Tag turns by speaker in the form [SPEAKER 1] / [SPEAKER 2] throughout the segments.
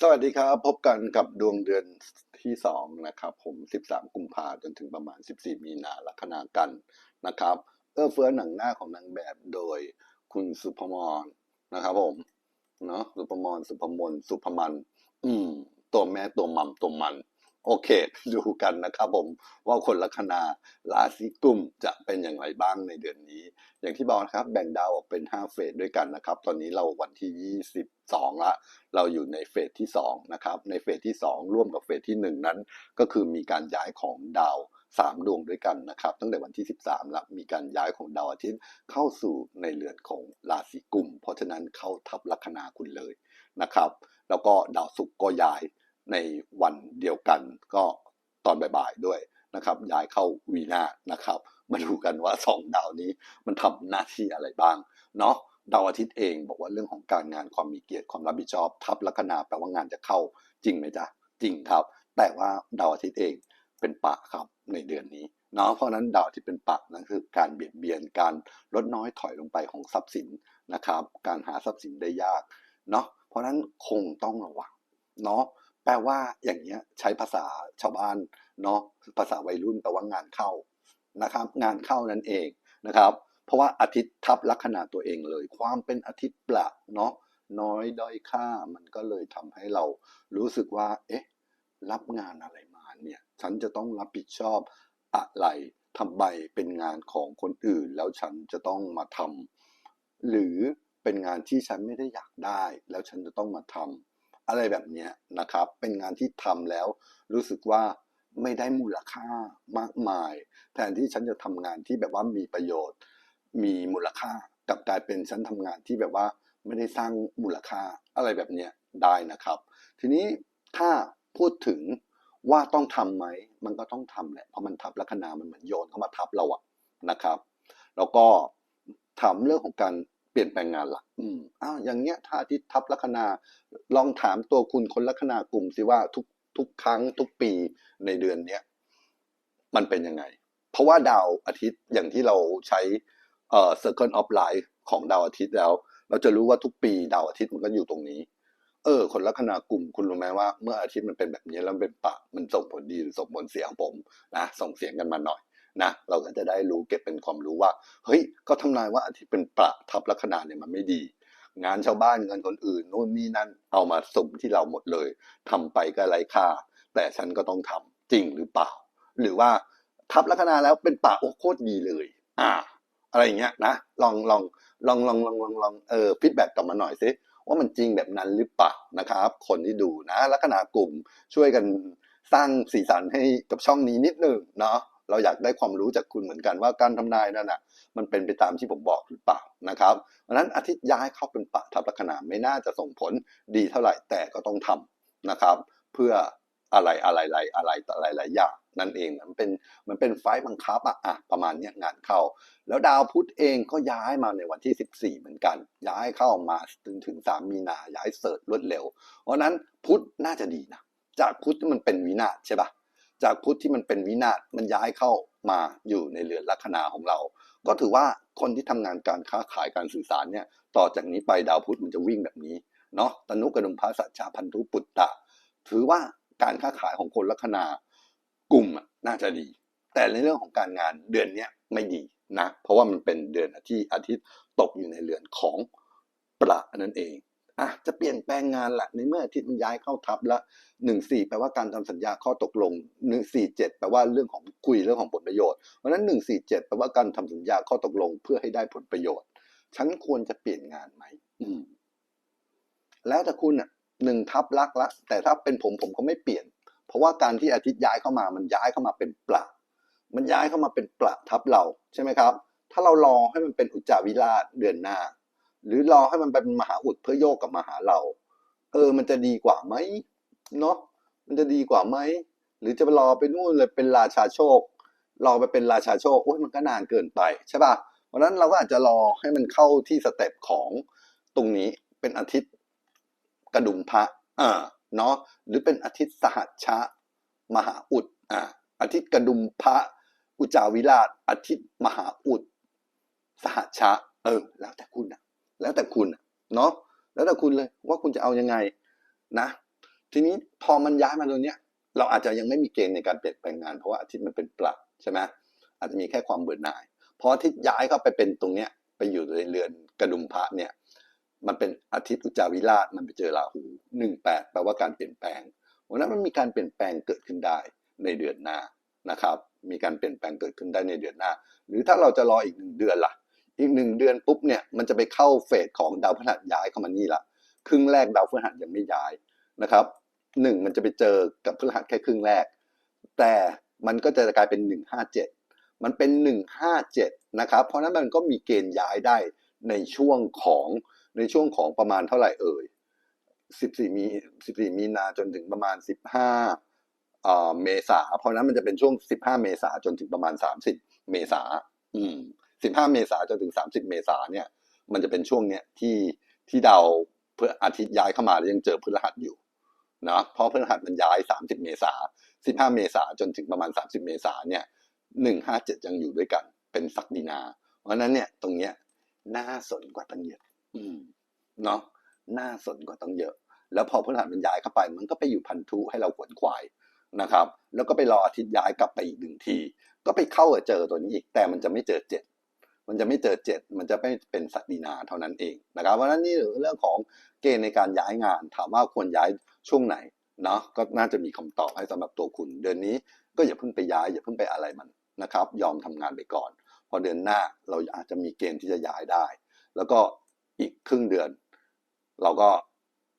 [SPEAKER 1] สวัสดีครับ พบกันกับดวงเดือนที่สองนะครับผม 13 กุมภาจนถึงประมาณ 14 มีนาลัคนากันนะครับ เอื้อเฟื้อหนังหน้าของนางแบบโดยคุณสุภมรนะครับผมเนาะสุภมรสุภมนสุภมัน อืม ตัวแม่ตัวมัมตัวมัน โอเค ดูกันนะครับผมว่าคนลัคนาราศีกุมจะเป็นอย่างไรบ้างในเดือนนี้ อย่างที่บอกนะครับแบ่งดาวออกเป็น 5 เฟสด้วยกันนะครับ ตอนนี้เราวันที่ 22 ละ เราอยู่ในเฟสที่2นะครับ ในเฟสที่ 2 ร่วมกับเฟสที่ 1 นั้น ก็คือมีการย้ายของดาว 3 ดวงด้วยกันนะครับ ตั้งแต่วันที่ 13 ละมีการย้ายของดาวอาทิตย์เข้าสู่ในเรือนของราศีกุม เพราะฉะนั้นเข้าทับลัคนาคุณเลยนะครับ แล้วก็ดาวศุกร์ก็ย้ายในวันเดียวกันก็ตอนบ่ายๆด้วยนะครับย้ายเข้าวีนานะครับ มาดูกันว่า2ดาวนี้มันทำหน้าที่อะไรบ้างเนาะดาวอาทิตย์เองบอกว่าเรื่องของการงานความมีเกียรติความรับผิดชอบ ทับลัคนาแปลว่างานจะเข้าจริงไหมจ๊ะจริงครับ แต่ว่าดาวอาทิตย์เองเป็นปะครับในเดือนนี้เนาะเพราะนั้นดาวที่เป็นปะนั่นคือการเบียดเบียนการลดน้อยถอยลงไปของทรัพย์สินนะครับ การหาทรัพย์สินได้ยากเนาะเพราะฉะนั้นคงต้องระวังเนาะแปลว่าอย่างเงี้ยใช้ภาษาชาวบ้านเนาะภาษาวัยรุ่นแปลว่างานเข้า นะครับ งานเข้านั่นเองนะครับ เพราะว่าอาทิตย์ทับลัคนาตัวเองเลย ความเป็นอาทิตย์ประเนาะน้อยด้อยค่ามันก็เลยทำให้เรารู้สึกว่า เอ๊ะ รับงานอะไรมาเนี่ย ฉันจะต้องรับผิดชอบอะไรทำไมเป็นงานของคนอื่น แล้วฉันจะต้องมาทำหรือเป็นงานที่ฉันไม่ได้อยากได้ แล้วฉันจะต้องมาทำอะไรแบบนี้นะครับ เป็นงานที่ทำแล้วรู้สึกว่า ไม่ได้มูลค่ามากมาย แทนที่ฉันจะทำงานที่แบบว่ามีประโยชน์ มีมูลค่ากลับกลายเป็นฉันทำงานที่แบบว่าไม่ได้สร้างมูลค่าอะไรแบบเนี้ยได้นะครับ ทีนี้ถ้าพูดถึงว่าต้องทำไหมมันก็ต้องทำแหละเพราะมันทับลัคนามันเหมือนโยนเข้ามาทับเราอะนะครับ แล้วก็ถามเรื่องของการเปลี่ยนแปลงงานละอืมอ้าวอย่างเงี้ยถ้าอาทิตย์ทับลัคนา ลองถามตัวคุณคนลัคนากลุ่มสิว่าทุก ทุกครั้งทุกปีในเดือนเนี้ยมันเป็นยังไง เพราะว่าดาวอาทิตย์อย่างที่เราใช้เอ่อ circle of life ของดาวอาทิตย์แล้ว เราจะรู้ว่าทุกปีดาวอาทิตย์มันก็อยู่ตรงนี้ เออ คนลัคนากลุ่มคุณรู้ไหมว่าเมื่ออาทิตย์มันเป็นแบบนี้แล้วเป็นปะมันส่งผลดีหรือส่งผลเสียของผมนะส่งเสียงกันมาหน่อยนะเราก็จะได้รู้เก็บเป็นความรู้ว่า เฮ้ย ก็ทำนายว่าอาทิตย์เป็นประทับลัคนาเนี่ยมันไม่ดี งานชาวบ้านเงินคนอื่นนู่นนี่นั่นเอามาสุ่มที่เราหมดเลยทำไปก็ไร้ค่า แต่ฉันก็ต้องทำจริงหรือเปล่า หรือว่าทับลัคนาแล้วเป็นป่าโอ้โคตรดีเลย อ่า อะไรอย่างเงี้ยนะลองลองลองลองลองลองลองเออฟีดแบ็กกลับมาหน่อยสิว่ามันจริงแบบนั้นหรือเปล่านะครับ คนที่ดูนะลัคนากลุ่มช่วยกันสร้างสีสันให้กับช่องนี้นิดนึงเนาะ เราอยากได้ความรู้จากคุณเหมือนกันว่าการทำนายนั่นน่ะมันเป็นไปตามที่ผมบอกหรือเปล่านะครับเพราะนั้นอาทิตย์ย้ายเข้าเป็นปะทับลัคนาไม่น่าจะส่งผลดีเท่าไหร่แต่ก็ต้องทำนะครับ เพื่ออะไรอะไรอะไรอะไรอะไรหลายอย่างนั่นเองมันเป็นมันเป็นไฟบังคับอะอะประมาณนี้งานเข้า แล้วดาวพุธเองก็ย้ายมาในวันที่ 14 เหมือนกัน ย้ายเข้ามาถึงถึง 3 มีนาย้ายเสิร์ชรวดเร็ว เพราะนั้นพุธน่าจะดีนะจากพุธมันเป็นวินาศใช่ปะ จากพุธที่มันเป็นวินาศมันย้ายเข้ามาอยู่ในเรือนลัคนาของเรา ก็ถือว่าคนที่ทำงานการค้าขายการสื่อสารเนี่ยต่อจากนี้ไปดาวพุธมันจะวิ่งแบบนี้เนาะตนุกระดุมพระสัจจาพันธุปุตตะ ถือว่าการค้าขายของคนลัคนากลุ่มอะน่าจะดี แต่ในเรื่องของการงานเดือนเนี้ยไม่ดีนะ เพราะว่ามันเป็นเดือนที่อาทิตย์ตกอยู่ในเรือนของประนั่นเอง อะจะเปลี่ยนแปลงงานละในเมื่ออาทิตย์มันย้ายเข้าทับละหนึ่งสี่แปลว่าการทำสัญญาข้อตกลงหนึ่งสี่เจ็ดแปลว่าเรื่องของคุยเรื่องของผลประโยชน์เพราะนั้นหนึ่งสี่เจ็ดแปลว่าการทำสัญญาข้อตกลงเพื่อให้ได้ผลประโยชน์ ฉันควรจะเปลี่ยนงานไหมอืมแล้วแต่คุณอะหนึ่งทับลักละ แต่ถ้าเป็นผมผมก็ไม่เปลี่ยน เพราะว่าการที่อาทิตย์ย้ายเข้ามามันย้ายเข้ามาเป็นปละมันย้ายเข้ามาเป็นปละทับเราใช่ไหมครับ ถ้าเรารอให้มันเป็นอุจจาวิราชเดือนหน้า หรือรอให้มันเป็นมหาอุดเพื่อโยกกับมหาเรา เออ มันจะดีกว่าไหมเนาะมันจะดีกว่าไหมหรือจะรอไปนู่นเลยเป็นราชาโชค รอไปเป็นราชาโชคโอ้ยมันก็นานเกินไปใช่ป่ะเพราะนั้นเราก็อาจจะรอให้มันเข้าที่สเต็ปของตรงนี้เป็นอาทิตย์กระดุมพระอ่าเนาะหรือเป็นอาทิตย์สหัชชะ มหาอุดอ่าอาทิตย์กระดุมพระ อุจาวิราชอาทิตย์มหาอุด สหัชชะ เออ แล้วแต่คุณนะ แล้วแต่คุณเนาะแล้วแต่คุณเลยว่าคุณจะเอายังไงนะ ทีนี้พอมันย้ายมาตรงเนี้ย เราอาจจะยังไม่มีเกณฑ์ในการเปลี่ยนแปลงงานเพราะว่าอาทิตย์มันเป็นปลักใช่ไหมอาจจะมีแค่ความเบื่อหน่ายพออาทิตย์ย้ายเข้าไปเป็นตรงเนี้ยไปอยู่ในเรือนกระดุมพระเนี่ยมันเป็นอาทิตย์อุจจาวิราชมันไปเจอราหูหนึ่งแปดแปลว่าการเปลี่ยนแปลงวันนั้นมันมีการเปลี่ยนแปลงเกิดขึ้นได้ในเดือนหน้านะครับ มีการเปลี่ยนแปลงเกิดขึ้นได้ในเดือนหน้า หรือถ้าเราจะรออีกหนึ่งเดือนล่ะ อีกหนึ่งเดือนปุ๊บเนี่ยมันจะไปเข้าเฟสของดาวพฤหัสย้ายเข้ามานี่ละครึ่งแรกดาวพฤหัสยังไม่ย้ายนะครับหนึ่งมันจะไปเจอกับพฤหัสแค่ครึ่งแรก แต่มันก็จะกลายเป็นหนึ่งห้าเจ็ดมันเป็นหนึ่งห้าเจ็ดนะครับ เพราะนั้นมันก็มีเกณฑ์ย้ายได้ในช่วงของในช่วงของประมาณเท่าไหร่เอ่ยสิบสี่มีสิบสี่มีนาจนถึงประมาณสิบห้าเมษา เพราะฉะนั้นมันจะเป็นช่วงสิบห้าเมษาจนถึงประมาณสามสิบเมษาอืม สิบห้าเมษาจนถึงสามสิบเมษาเนี่ย มันจะเป็นช่วงเนี้ยที่ที่ดาวเพื่ออาทิตย์ย้ายเข้ามาแล้วยังเจอพฤหัสอยู่นะเพราะพฤหัสมันย้ายสามสิบเมษาสิบห้าเมษาจนถึงประมาณสามสิบเมษาเนี่ยหนึ่งห้าเจ็ดยังอยู่ด้วยกัน เป็นศักดินา เพราะนั้นเนี่ยตรงเนี้ยน่าสนกว่าตั้งเยอะเนาะน่าสนกว่าตั้งเยอะ แล้วพอพฤหัสมันย้ายเข้าไป มันก็ไปอยู่พันธุให้เราขวนขวายนะครับ แล้วก็ไปรออาทิตย์ย้ายกลับไปอีกหนึ่งที ก็ไปเข้าเจอตัวนี้อีกแต่มันจะไม่เจอเจ็ด มันจะไม่เจอเจ็ดมันจะไม่เป็นสัตดีนาเท่านั้นเองนะครับเพราะฉะนั้นนี่เรื่องของเกณฑ์ในการย้ายงาน ถามว่าควรย้ายช่วงไหนเนาะก็น่าจะมีคำตอบให้สำหรับตัวคุณ เดือนนี้ก็อย่าเพิ่งไปย้ายอย่าเพิ่งไปอะไรมันนะครับ ยอมทำงานไปก่อน พอเดือนหน้าเราอาจจะมีเกณฑ์ที่จะย้ายได้ แล้วก็อีกครึ่งเดือน เราก็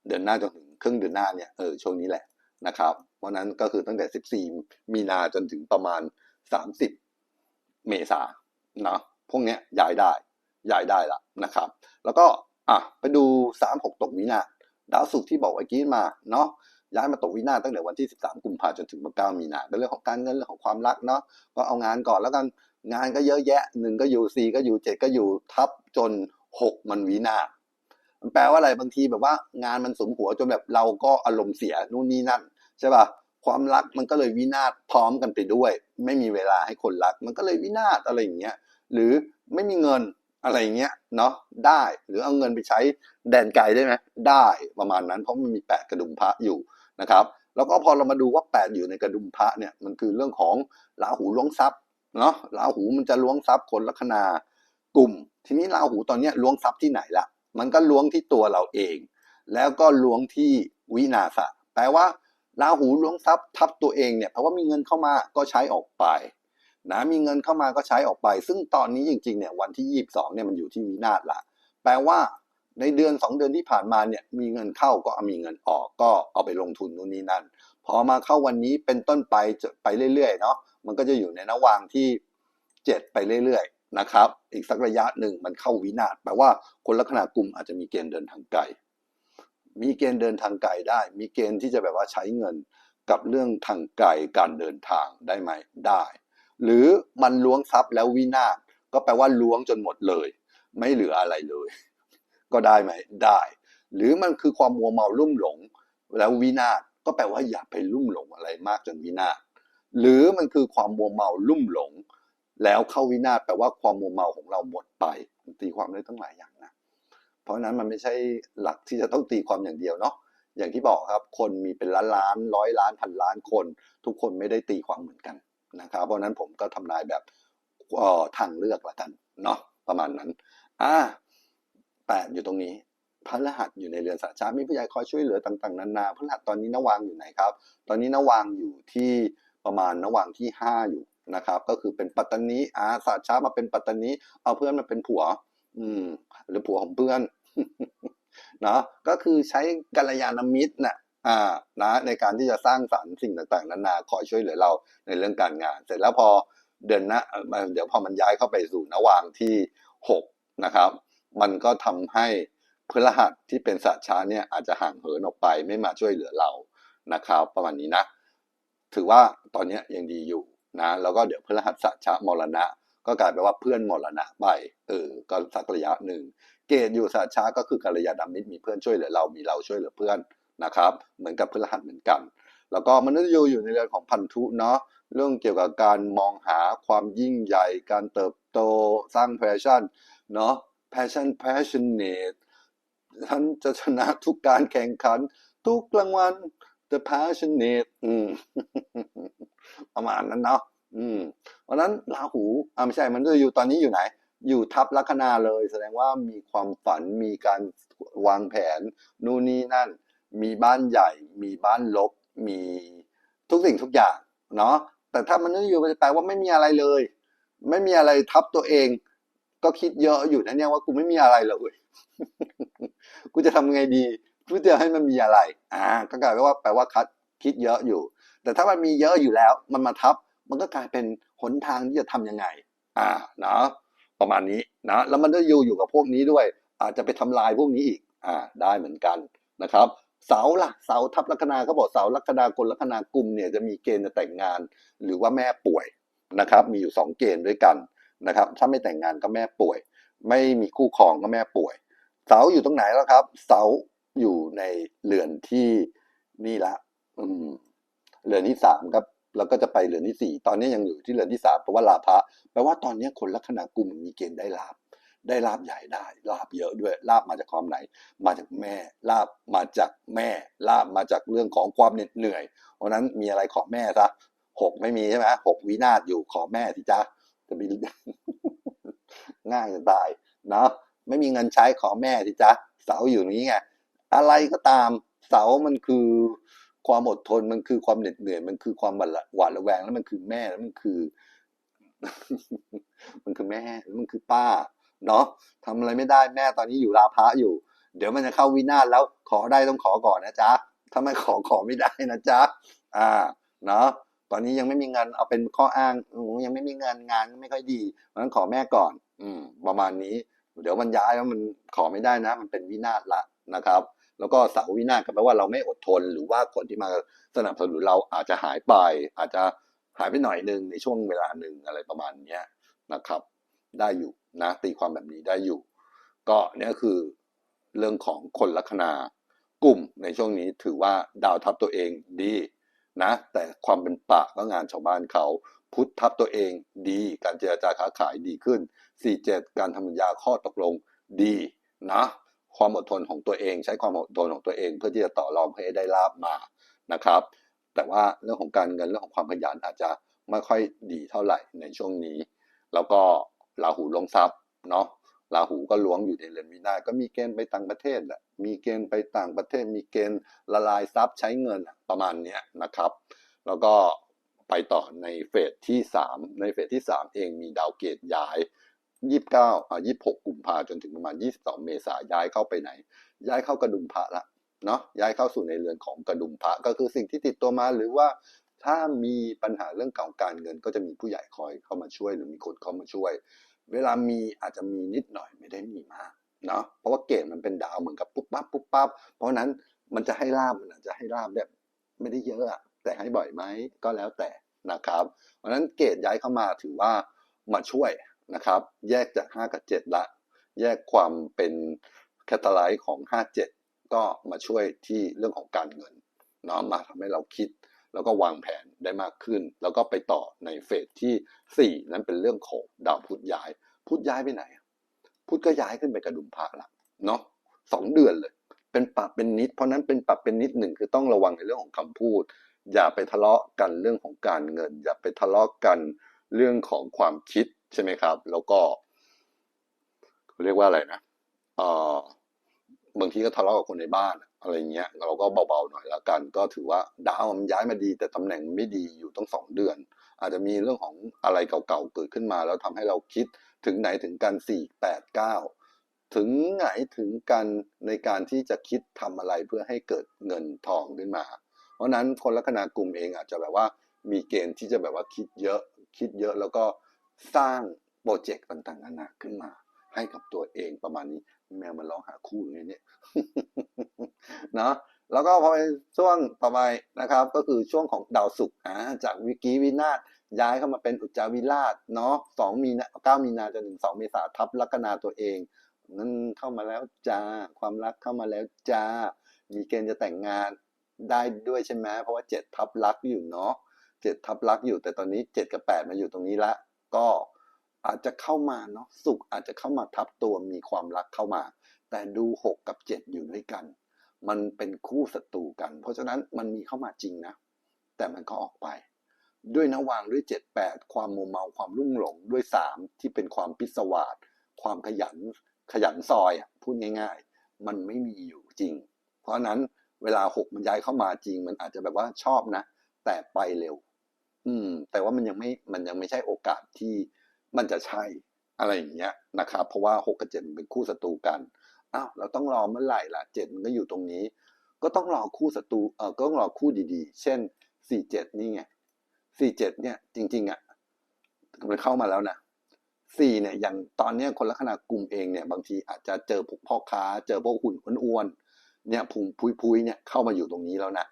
[SPEAKER 1] เดือนหน้าจนถึงครึ่งเดือนหน้าเนี่ยเออช่วงนี้แหละนะครับเพราะนั้นก็คือตั้งแต่ 14 มีนาจนถึงประมาณ 30 เมษาเนาะ พวกนี้ย้ายได้ย้ายได้ละนะครับ แล้วก็อะไปดูสามหกตกวินาดาวศุกร์ที่บอกไว้กี้มาเนาะย้ายมาตกวินาตั้งแต่วันที่ 13 กุมภาพันธ์จนถึงวัน9มีนาเป็นเรื่องของการเงินเรื่องของความรักเนาะก็เอางานก่อนแล้วกันงานก็เยอะแยะหนึ่งก็อยู่สี่ก็อยู่เจ็ดก็อยู่ทับจนหกมันวินามันแปลว่าอะไรบางทีแบบว่างานมันสมหัวจนแบบเราก็อารมณ์เสียนู่นนี่นั่นใช่ป่ะความรักมันก็เลยวินาศพร้อมกันไปด้วย ไม่มีเวลาให้คนรัก มันก็เลยวินาศอะไรอย่างเงี้ย หรือไม่มีเงินอะไรเงี้ยเนาะได้หรือเอาเงินไปใช้แดนไกลได้ไหมได้ประมาณนั้น เพราะมันมีแปดกระดุมพระอยู่นะครับแล้วก็พอเรามาดูว่าแปดอยู่ในกระดุมพระเนี่ยมันคือเรื่องของราหูล้วงทรัพย์เนาะราหูมันจะล้วงทรัพย์คนลัคนากลุ่ม ทีนี้ราหูตอนเนี้ยล้วงทรัพย์ที่ไหนละมันก็ล้วงที่ตัวเราเอง แล้วก็ล้วงที่วินาศะแปลว่าราหูล้วงทรัพย์ทับตัวเองเนี่ยเพราะว่ามีเงินเข้ามาก็ใช้ออกไป นะมีเงินเข้ามาก็ใช้ออกไป ซึ่งตอนนี้จริงๆเนี่ยวันที่ 22เนี่ยมันอยู่ที่วินาศละแปลว่าในเดือน 2 เดือนที่ผ่านมาเนี่ยมีเงินเข้าก็มีเงินออกก็เอาไปลงทุนนู่นนี่นั่น พอมาเข้าวันนี้เป็นต้นไปจะไปเรื่อยๆเนาะมันก็จะอยู่ในระหว่างที่ 7 ไปเรื่อยๆนะครับ อีกสักระยะหนึ่งมันเข้าวินาศแปลว่าคนลักษณะกลุ่มอาจจะมีเกณฑ์เดินทางไกลมีเกณฑ์เดินทางไกลได้ มีเกณฑ์ที่จะแบบว่าใช้เงินกับเรื่องทางไกลการเดินทางได้ไหมได้ หรือมันล้วงทรัพย์แล้ววินาศก็แปลว่าล้วงจนหมดเลย ไม่เหลืออะไรเลย ก็ได้ไหมได้ หรือมันคือความมัวเมาลุ่มหลง แล้ววินาศก็แปลว่าอย่าไปลุ่มหลงอะไรมากจนวินาศหรือมันคือความมัวเมาลุ่มหลง แล้วเข้าวินาศแปลว่าความมัวเมาของเราหมดไปตีความได้ตั้งหลายอย่างนะเพราะฉะนั้นมันไม่ใช่หลักที่จะต้องตีความอย่างเดียวเนาะอย่างที่บอกครับ คนมีเป็นล้านล้านร้อยล้านพันล้านคน ทุกคนไม่ได้ตีความเหมือนกัน นะครับเพราะนั้นผมก็ทำนายแบบทางเลือกละกันเนาะประมาณนั้นอ่าแปดอยู่ตรงนี้พระรหัสอยู่ในเรือนสาชามีผู้ใหญ่คอยช่วยเหลือต่างๆนานาพระรหัสตอนนี้นวางอยู่ไหนครับ ตอนนี้นวางอยู่ที่ประมาณนวางที่ห้าอยู่นะครับ ก็คือเป็นปัตตานีอาสาชามาเป็นปัตตานีเอาเพื่อนมาเป็นผัว อืม หรือผัวของเพื่อนเนาะก็คือใช้กัลยาณมิตรนะอ่า นะในการที่จะสร้างสรรค์สิ่งต่างๆ นานาคอยช่วยเหลือเราในเรื่องการงาน เสร็จแล้วพอเดือนนะเดี๋ยวพอมันย้ายเข้าไปสู่นวางที่หกนะครับ มันก็ทำให้พฤหัสที่เป็นสัตว์ช้าเนี่ยอาจจะห่างเหินออกไปไม่มาช่วยเหลือเรานะครับ ประมาณนี้นะ ถือว่าตอนนี้ยังดีอยู่นะแล้วก็เดี๋ยวพฤหัสสัตว์ช้ามรณะ ก็กลายเป็นว่าเพื่อนมรณะไปเออก็สักระยะหนึ่งเกตอยู่สัตว์ช้าก็คือกัลยาณมิตรมีเพื่อนช่วยเหลือเรามีเราช่วยเหลือเพื่อน นะครับ เหมือนกับพฤหัสเหมือนกัน แล้วก็มนุษย์ยูอยู่ในเรื่องของพันธุเนาะเรื่องเกี่ยวกับการมองหาความยิ่งใหญ่ การเติบโตสร้างแพชชั่นเนาะ passion passionate ฉันจะชนะทุกการแข่งขัน ทุกรางวัล the passionate อืมประมาณนั้นเนาะอืมเพราะฉะนั้นราหูอ่าไม่ใช่มันจะอยู่ตอนนี้อยู่ไหน อยู่ทับลัคนาเลย แสดงว่ามีความฝันมีการวางแผนนู่นนี่นั่น มีบ้านใหญ่ มีบ้านลกมีทุกสิ่งทุกอย่างเนาะแต่ถ้ามันไม่อยู่มันจะแปลว่าไม่มีอะไรเลย ไม่มีอะไรทับตัวเอง ก็คิดเยอะอยู่นะเนี่ยว่ากูไม่มีอะไรเลยกูจะทำไงดีเพื่อจะให้มันมีอะไร อ่า ก็กลายเป็นว่าแปลว่าคัดคิดเยอะอยู่ แต่ถ้ามันมีเยอะอยู่แล้ว มันมาทับ มันก็กลายเป็นหนทางที่จะทำยังไง อ่าเนาะประมาณนี้นะแล้วมันก็อยู่อยู่กับพวกนี้ด้วย อาจจะไปทำลายพวกนี้อีก อ่า ได้เหมือนกันนะครับ เสาล่ะเสาทับลัคนาเขาบอกเสาลัคนาคนลัคนากุมเนี่ยจะมีเกณฑ์จะแต่งงาน หรือว่าแม่ป่วยนะครับมีอยู่สองเกณฑ์ด้วยกันนะครับถ้าไม่แต่งงานก็แม่ป่วย ไม่มีคู่ครองก็แม่ป่วย เสาอยู่ตรงไหนแล้วครับ เสาอยู่ในเรือนที่นี่ละอืมเรือนที่สามครับแล้วก็จะไปเรือนที่สี่ตอนนี้ยังอยู่ที่เรือนที่สามเพราะว่าลาภะแปลว่าตอนนี้คนลัคนากุมมีเกณฑ์ได้ลาบ ได้ลาบใหญ่ได้ลาบเยอะด้วยลาบมาจากความไหน มาจากแม่ลาบมาจากแม่ลาบมาจากเรื่องของความเหน็ดเหนื่อย เพราะนั้นมีอะไรขอแม่ซะหกไม่มีใช่ไหมหกวินาศอยู่ขอแม่สิจ๊ะจะมีง่ายจะตายเนาะไม่มีเงินใช้ขอแม่สิจ๊ะเสาอยู่นี้ไงอะไรก็ตามเสามันคือความอดทนมันคือความเหน็ดเหนื่อย มันคือความหวาดระหวาดระแวงแล้วมันคือแม่แล้วมันคือ มันคือแม่แล้วมันคือป้า เนาะทำอะไรไม่ได้แม่ตอนนี้อยู่ราพะอยู่ เดี๋ยวมันจะเข้าวินาศแล้วขอได้ต้องขอก่อนนะจ๊ะถ้าไม่ขอขอไม่ได้นะจ๊ะอ่าเนาะตอนนี้ยังไม่มีเงินเอาเป็นข้ออ้างยังไม่มีเงินงานไม่ค่อยดีเพราะฉะนั้นขอแม่ก่อน อืม ประมาณนี้ เดี๋ยวมันย้ายแล้วมันขอไม่ได้นะ มันเป็นวินาศละนะครับ แล้วก็เสาวินาศก็แปลว่าเราไม่อดทน หรือว่าคนที่มาสนับสนุนเราอาจจะหายไป อาจจะหายไปหน่อยหนึ่งในช่วงเวลาหนึ่งอะไรประมาณเนี้ยนะครับ ได้อยู่ นะตีความแบบนี้ได้อยู่ ก็เนี่ยคือเรื่องของคนลัคนากลุ่มในช่วงนี้ถือว่าดาวทับตัวเองดีนะ แต่ความเป็นปะก็งานชาวบ้านเขาพุทธทับตัวเองดี การเจรจาค้าขายดีขึ้น 47 การทำสัญญาข้อตกลงดีนะความอดทนของตัวเองใช้ความอดทนของตัวเอง เพื่อที่จะต่อรองให้ได้ลาบมานะครับ แต่ว่าเรื่องของการเงินเรื่องของความขยันอาจจะไม่ค่อยดีเท่าไหร่ในช่วงนี้ แล้วก็ ราหูลงทรัพย์เนาะราหูก็ล้วงอยู่ในเรือนวินาศก็มีเกณฑ์ไปต่างประเทศแหละมีเกณฑ์ไปต่างประเทศ มีเกณฑ์ละลายทรัพย์ใช้เงินประมาณเนี้ยนะครับ แล้วก็ไปต่อในเฟสที่สามในเฟสที่สามเองมีดาวเกตย้ายยี่เก้าอ่ายี่หกกุมภาจนถึงประมาณยี่สิบสองเมษาย้ายเข้าไปไหน ย้ายเข้ากระดุมพระละเนาะย้ายเข้าสู่ในเรือนของกระดุมพระก็คือสิ่งที่ติดตัวมาหรือว่า ถ้ามีปัญหาเรื่องเก่าการเงิน ก็จะมีผู้ใหญ่คอยเข้ามาช่วยหรือมีคนเข้ามาช่วย เวลามีอาจจะมีนิดหน่อยไม่ได้มีมากเนาะเพราะว่าเกณฑ์มันเป็นดาวเหมือนกับปุ๊บปั๊บปุ๊บปั๊บเพราะนั้นมันจะให้ลาบมันอาจจะให้ลาบแบบไม่ได้เยอะอะแต่ให้บ่อยไหมก็แล้วแต่นะครับ เพราะนั้นเกณฑ์ย้ายเข้ามาถือว่ามาช่วยนะครับ แยกจาก 5 กับ 7 ละ แยกความเป็นแคตตาไลท์ของ 57 ก็มาช่วยที่เรื่องของการเงินเนาะมาทำให้เราคิด แล้วก็วางแผนได้มากขึ้น แล้วก็ไปต่อในเฟสที่ 4 นั้นเป็นเรื่องของดาวพุธย้าย พุธย้ายไปไหน พุธก็ย้ายขึ้นไปกระดุมพระละเนาะสองเดือนเลย เป็นปรับเป็นนิด เพราะนั้นเป็นปรับเป็นนิดหนึ่งคือต้องระวังในเรื่องของคำพูด อย่าไปทะเลาะกันเรื่องของการเงิน อย่าไปทะเลาะกันเรื่องของความคิดใช่ไหมครับ แล้วก็เรียกว่าอะไรนะเออบางทีก็ทะเลาะกับคนในบ้าน อะไรเงี้ยเราก็เบาๆหน่อยละกัน ก็ถือว่าดาวมันย้ายมาดี แต่ตำแหน่งไม่ดีอยู่ต้องสองเดือน อาจจะมีเรื่องของอะไรเก่าๆเกิดขึ้นมา แล้วทำให้เราคิดถึงไหนถึงกันสี่แปดเก้าถึงไหนถึงกันในการที่จะคิดทำอะไรเพื่อให้เกิดเงินทองขึ้นมา เพราะนั้นคนลัคนากลุ่มเองอาจจะแบบว่ามีเกณฑ์ที่จะแบบว่าคิดเยอะ คิดเยอะแล้วก็สร้างโปรเจกต์ต่างๆนานาขึ้นมา ให้กับตัวเองประมาณนี้ แมวมันร้องหาคู่อย่างนี้เนี่ยเนาะแล้วก็พอไปช่วงต่อไปนะครับ ก็คือช่วงของดาวศุกร์อ่าจากวิกีวินาศย้ายเข้ามาเป็นอุจจาวิราชเนาะสองมีนาเก้ามีนาจนถึงสองเมษาทับลัคนาตัวเองนั่นเข้ามาแล้วจ้าความรักเข้ามาแล้วจ้า มีเกณฑ์จะแต่งงานได้ด้วยใช่ไหมเพราะว่าเจ็ดทับลักอยู่เนาะเจ็ดทับลักอยู่แต่ตอนนี้เจ็ดกับแปดมาอยู่ตรงนี้ละ ก็ อาจจะเข้ามาเนาะสุขอาจจะเข้ามาทับตัวมีความรักเข้ามา แต่ดูหกกับเจ็ดอยู่ด้วยกัน มันเป็นคู่ศัตรูกัน เพราะฉะนั้นมันมีเข้ามาจริงนะ แต่มันก็ออกไป ด้วยนวางด้วยเจ็ดแปดความโมเมาความรุ่งหลงด้วยสามที่เป็นความพิศวาสความขยันขยันซอยอะพูดง่าย ๆ มันไม่มีอยู่จริง เพราะฉะนั้นเวลาหกมันย้ายเข้ามาจริง มันอาจจะแบบว่าชอบนะ แต่ไปเร็ว อืม แต่ว่ามันยังไม่มันยังไม่ใช่โอกาสที่ มันจะใช่อะไรอย่างเงี้ยนะครับเพราะว่าหกกับเจ็ดเป็นคู่ศัตรูกันอ้าวเราต้องรอเมื่อไหร่ล่ะเจ็ดมันก็อยู่ตรงนี้ ก็ต้องรอคู่ศัตรูเออก็ต้องรอคู่ดีๆ เช่นสี่เจ็ดนี่ไงสี่เจ็ดเนี่ยจริงๆอะมันเข้ามาแล้วนะสี่เนี่ยอย่างตอนเนี้ยคนลักษณะกลุ่มเองเนี่ยบางทีอาจจะเจอพวกพ่อค้า เจอพวกหุ่นอ้วนๆเนี่ยพุงพุยๆเนี่ยเข้ามาอยู่ตรงนี้แล้วนะ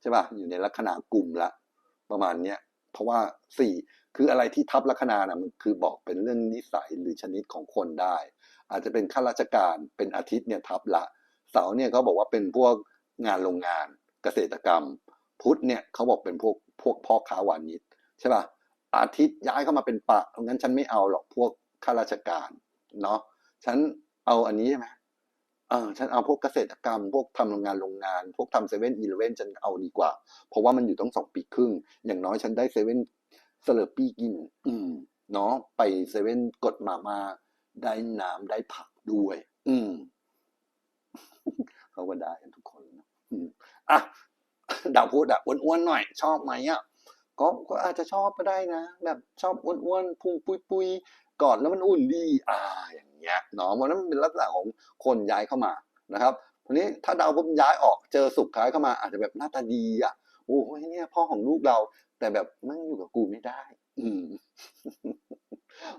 [SPEAKER 1] ใช่ป่ะอยู่ในลักษณะกลุ่มละ ประมาณเนี้ยเพราะว่าสี่ คืออะไรที่ทับลัคนานะมันคือบอกเป็นเรื่องนิสัยหรือชนิดของคนได้ อาจจะเป็นข้าราชการเป็นอาทิตย์เนี่ยทับละ เสาร์เนี่ยเขาบอกว่าเป็นพวกงานโรงงานเกษตรกรรม พุธเนี่ยเขาบอกเป็นพวกพวกพ่อค้าวานิชใช่ป่ะอาทิตย์ย้ายเข้ามาเป็นปะงั้นฉันไม่เอาหรอกพวกข้าราชการเนาะฉันเอาอันนี้ใช่ไหมเออฉันเอาพวกเกษตรกรรม พวกทำโรงงานโรงงาน พวกทำเซเว่นอีเลเว่นฉันเอาดีกว่า เพราะว่ามันอยู่ต้องสองปีครึ่ง อย่างน้อยฉันได้เซเว่น เซเลอปี้กิน อืมเนาะไปเซเว่นกดมามาได้น้ำได้ผักด้วย อืมเขาก็ได้กันทุกคนนะอืมอะดาวพูดอะอ้วนๆหน่อย ชอบไหมอะก็ก็อาจจะชอบก็ได้นะ แบบชอบอ้วนๆพุงปุยๆกอดแล้วมันอุ่นดี อ่า อย่างเงี้ยเนาะเพราะนั้นมันเป็นลักษณะของคนย้ายเข้ามานะครับทีนี้ถ้าดาวปุ๊บย้ายออกเจอสุขย้ายเข้ามาอาจจะแบบหน้าตาดีอะ โอ้ยเนี่ยพ่อของลูกเรา แต่แบบมันอยู่กับกูไม่ได้ อืม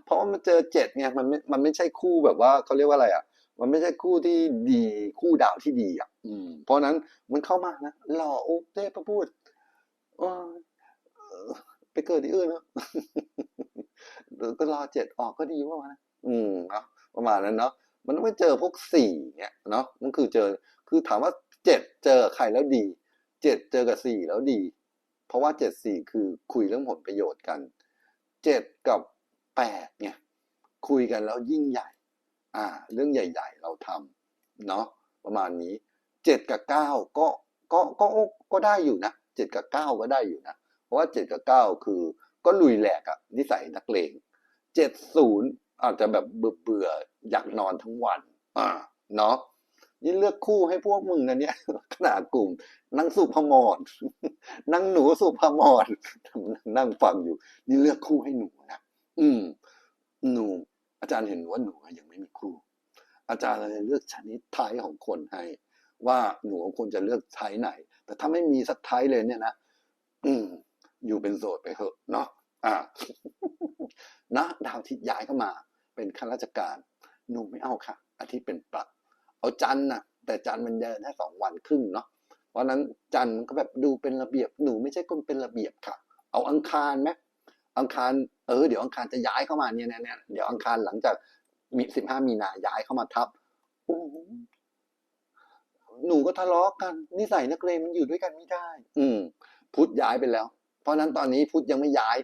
[SPEAKER 1] เพราะว่ามันเจอเจ็ดเนี่ยมันไม่มันไม่ใช่คู่แบบว่าเขาเรียกว่าอะไรอะ มันไม่ใช่คู่ที่ดีคู่ดาวที่ดีอะ อืม เพราะนั้นมันเข้ามานะหล่อโอ้เต้พระพูดไปเกิดที่อื่นเนอะก็รอเจ็ดออกก็ดีว่านะอืมเนาะประมาณนั้นเนาะมันต้องไปเจอพวกสี่เนี่ยเนาะมันคือเจอ คือถามว่าเจ็ดเจอใครแล้วดี เจ็ดเจอกับสี่แล้วดี เพราะว่าเจ็ดสี่คือคุยเรื่องผลประโยชน์กันเจ็ดกับแปดเนี่ยคุยกันแล้วยิ่งใหญ่ อ่า เรื่องใหญ่ ๆ เราทำเนาะประมาณนี้เจ็ดกับเก้าก็ก็ก็ก็ได้อยู่นะเจ็ดกับเก้าก็ได้อยู่นะ เพราะว่าเจ็ดกับเก้าคือ ก็ลุยแหลกอะนิสัยนักเลงเจ็ดศูนย์อาจจะแบบเบื่อเบื่ออยากนอนทั้งวัน อ่า เนาะ นี่เลือกคู่ให้พวกมึงนะเนี่ยขนาดกลุ่ม นั่งสูบพมอดนั่งหนูสูบพมอดนั่งฟังอยู่ นี่เลือกคู่ให้หนูนะอืม หนู อาจารย์เห็นว่าหนูยังไม่มีคู่ อาจารย์เลยเลือกชนิดไทยของคนให้ ว่าหนูควรจะเลือกไทยไหน แต่ถ้าไม่มีสักไทยเลยเนี่ยนะอืม อยู่เป็นโสดไปเถอะเนาะอ่านะดาวอาทิตย์ย้ายเข้ามา เป็นข้าราชการ หนูไม่เอาค่ะอาทิตย์เป็นปลัก เอาจันน่ะ แต่จันมันเดินแค่สองวันครึ่งเนาะเพราะนั้นจันมันก็แบบดูเป็นระเบียบหนูไม่ใช่คนเป็นระเบียบค่ะ เอาอังคารไหมอังคารเออเดี๋ยวอังคารจะย้ายเข้ามาเนี่ยเนี่ยเนี่ยเดี๋ยวอังคารหลังจากมีสิบห้ามีนาย้ายเข้ามาทับโอ้หนูก็ทะเลาะกันนิสัยนักเลงมันอยู่ด้วยกันไม่ได้ อืม พุทธย้ายไปแล้ว เพราะนั้นตอนนี้พุทธยังไม่ย้าย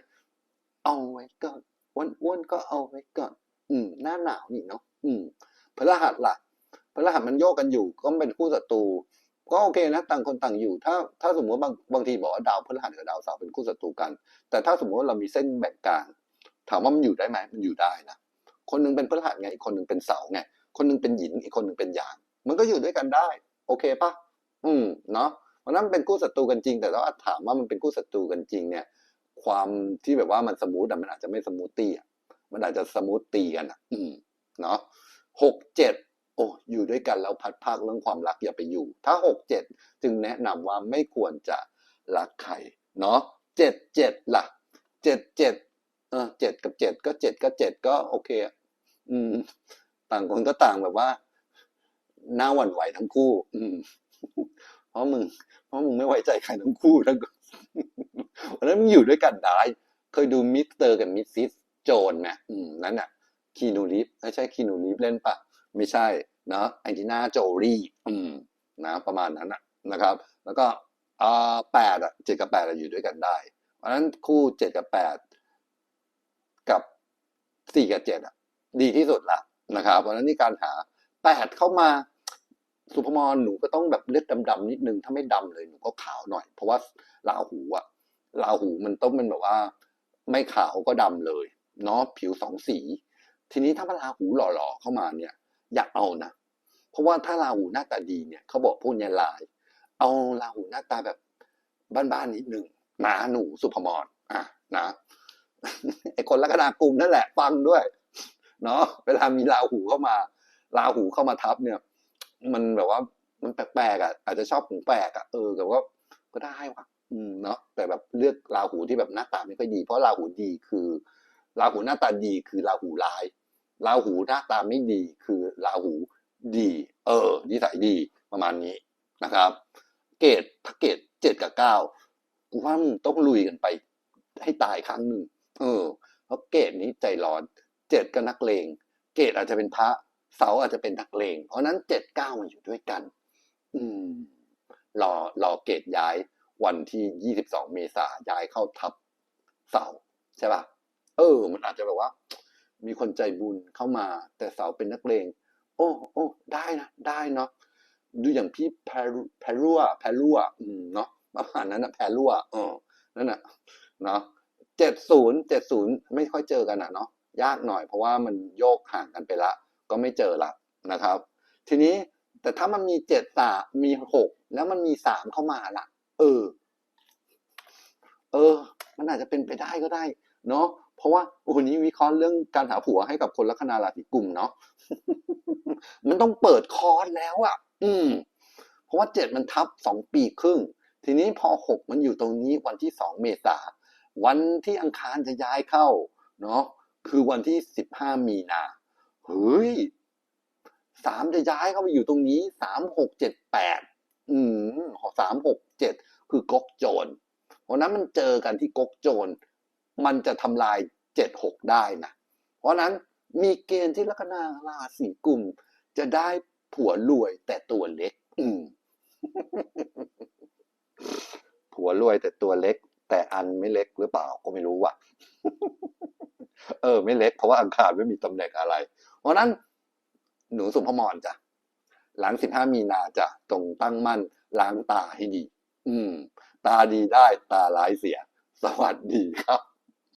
[SPEAKER 1] เอาไว้ก่อนวันอ้วนๆก็เอาไว้ก่อน อืม หน้าหนาวนี่เนาะอืมพฤหัสล่ะ พฤหัสมันโยกกันอยู่ก็เป็นคู่ศัตรูก็โอเคนะต่างคนต่างอยู่ ถ้าถ้าสมมติบางบางทีบอกว่าดาวพฤหัสกับดาวเสาร์เป็นคู่ศัตรูกัน แต่ถ้าสมมติว่าเรามีเส้นแบ่งกลาง ถามว่ามันอยู่ได้ไหมมันอยู่ได้นะคนหนึงเป็นพฤหัสไงอีกคนหนึงเป็นเสาร์ไงคนหนึงเป็นหยินอีกคนหนึงเป็นหยาง มันก็อยู่ด้วยกันได้ โอเคปะอืมเนาะเพราะนั้นเป็นคู่ศัตรูกันจริง แต่ถ้าถามว่ามันเป็นคู่ศัตรูกันจริงเนี่ย ความที่แบบว่ามันสมูทอะมันอาจจะไม่สมูทตี้อะมันอาจจะสมูทตีกันอะอืมเนาะหกเจ็ด โอ้อยู่ด้วยกันแล้วพัดภาคเรื่องความรักอย่าไปอยู่ ถ้าหกเจ็ดจึงแนะนำว่าไม่ควรจะรักใครเนาะเจ็ดเจ็ดล่ะเจ็ดเจ็ดเออเจ็ดกับเจ็ดก็เจ็ดก็เจ็ดก็โอเคอะอืม ต่างคนก็ต่างแบบว่าหน้าหวั่นไหวทั้งคู่ อืม เพราะมึง เพราะมึงไม่ไว้ใจใครทั้งคู่ทั้งเพราะนั้นมึงอยู่ด้วยกันได้ เคยดูมิสเตอร์กับมิสซิสโจนไหมอืมนั่นน่ะ คีนูรีฟไม่ใช่คีนูรีฟเล่นปะ ไม่ใช่เนาะแองจิน่าโจลี่อืมนะประมาณนั้นนะนะครับ แล้วก็อ่าแปดอะเจ็ดกับแปดอยู่ด้วยกันได้ เพราะฉะนั้นคู่เจ็ดกับแปดกับสี่กับเจ็ดอะ ดีที่สุดละนะครับ เพราะฉะนั้นนี่การหาแปดเข้ามาสุภมรหนูก็ต้องแบบเลือดดำๆนิดนึง ถ้าไม่ดำเลยหนูก็ขาวหน่อย เพราะว่าราหูอะราหูมันต้องเป็นแบบว่า ไม่ขาวก็ดำเลยเนาะผิวสองสี ทีนี้ถ้าพระราหูหล่อๆเข้ามาเนี่ย อย่าเอานะ เพราะว่าถ้าราหูหน้าตาดีเนี่ยเขาบอกพวกเนี้ยลาย เอาราหูหน้าตาแบบบ้านๆนิดหนึ่งหนะหนูสุภมรอะนะไอคนลัคนากลุ่มนั่นแหละฟังด้วยเนาะเวลามีราหูเข้ามาราหูเข้ามาทับเนี่ย มันแบบว่ามันแปลกๆอะอาจจะชอบของแปลกอะเออแต่ว่าก็ได้ว่ะอืมเนาะแต่แบบเลือกราหูที่แบบหน้าตาไม่ค่อยดี เพราะราหูดีคือราหูหน้าตาดีคือราหูร้าย ราหูหน้าตาไม่ดีคือราหูดี เออนิสัยดีประมาณนี้นะครับ เกรดถ้าเกรดเจ็ดกับเก้ากูว่ามึงต้องลุยกันไปให้ตายครั้งหนึ่งเออ เพราะเกรดนี้ใจร้อนเจ็ดก็นักเลงเกรดอาจจะเป็นพระเสาอาจจะเป็นนักเลงเพราะนั้นเจ็ดเก้ามาอยู่ด้วยกัน อืมรอรอเกรดย้ายวันที่ยี่สิบสองเมษาย้ายเข้าทับเสาใช่ป่ะเออ มันอาจจะแบบว่า มีคนใจบุญเข้ามา แต่เสาเป็นนักเลง โอ้โอ้ได้นะ ได้เนาะดูอย่างพี่แพรแพรัวแพรัวอืมเนาะประมาณนั้นนะแพรัวเออนั่นน่ะเนาะเจ็ดศูนย์เจ็ดศูนย์ไม่ค่อยเจอกันอะเนาะยากหน่อยเพราะว่ามันโยกห่างกันไปละ ก็ไม่เจอละนะครับ ทีนี้แต่ถ้ามันมีเจ็ดสามมีหกแล้วมันมีสามเข้ามาล่ะ เออ เออ มันอาจจะเป็นไปได้ก็ได้ เนาะ ราะว่าโอ้โหนี้วิเคราะห์เรื่องการหาผัวให้กับคนลัคนาราศีกุมเนาะมันต้องเปิดคอร์สแล้วอะ่ะ อืม เพราะว่าเจ็ดมันทับสองปีครึ่ง ทีนี้พอหกมันอยู่ตรงนี้วันที่สองเมษาวันที่อังคารจะย้ายเข้า เนาะคือวันที่สิบห้ามีนาเฮ้ยสามจะย้ายเข้าไปอยู่ตรงนี้สามหกเจ็ดแปดอืมสามหกเจ็ดคือกกโจรเพราะนั้นมันเจอกันที่กกโจรมันจะทำลาย เจ็ดหกได้นะ เพราะนั้นมีเกณฑ์ที่ลัคนาราศีกุมจะได้ผัวรวยแต่ตัวเล็ก อืมผัวรวยแต่ตัวเล็ก แต่อันไม่เล็กหรือเปล่าก็ไม่รู้ว่ะ เออ ไม่เล็กเพราะว่าอังคารไม่มีตำแหน่งอะไร เพราะนั้น หนูสุภมรจ้ะหลังสิบห้ามีนาจะตรงตั้งมั่นล้างตาให้ดี อืม ตาดีได้ตาร้ายเสีย สวัสดีครับ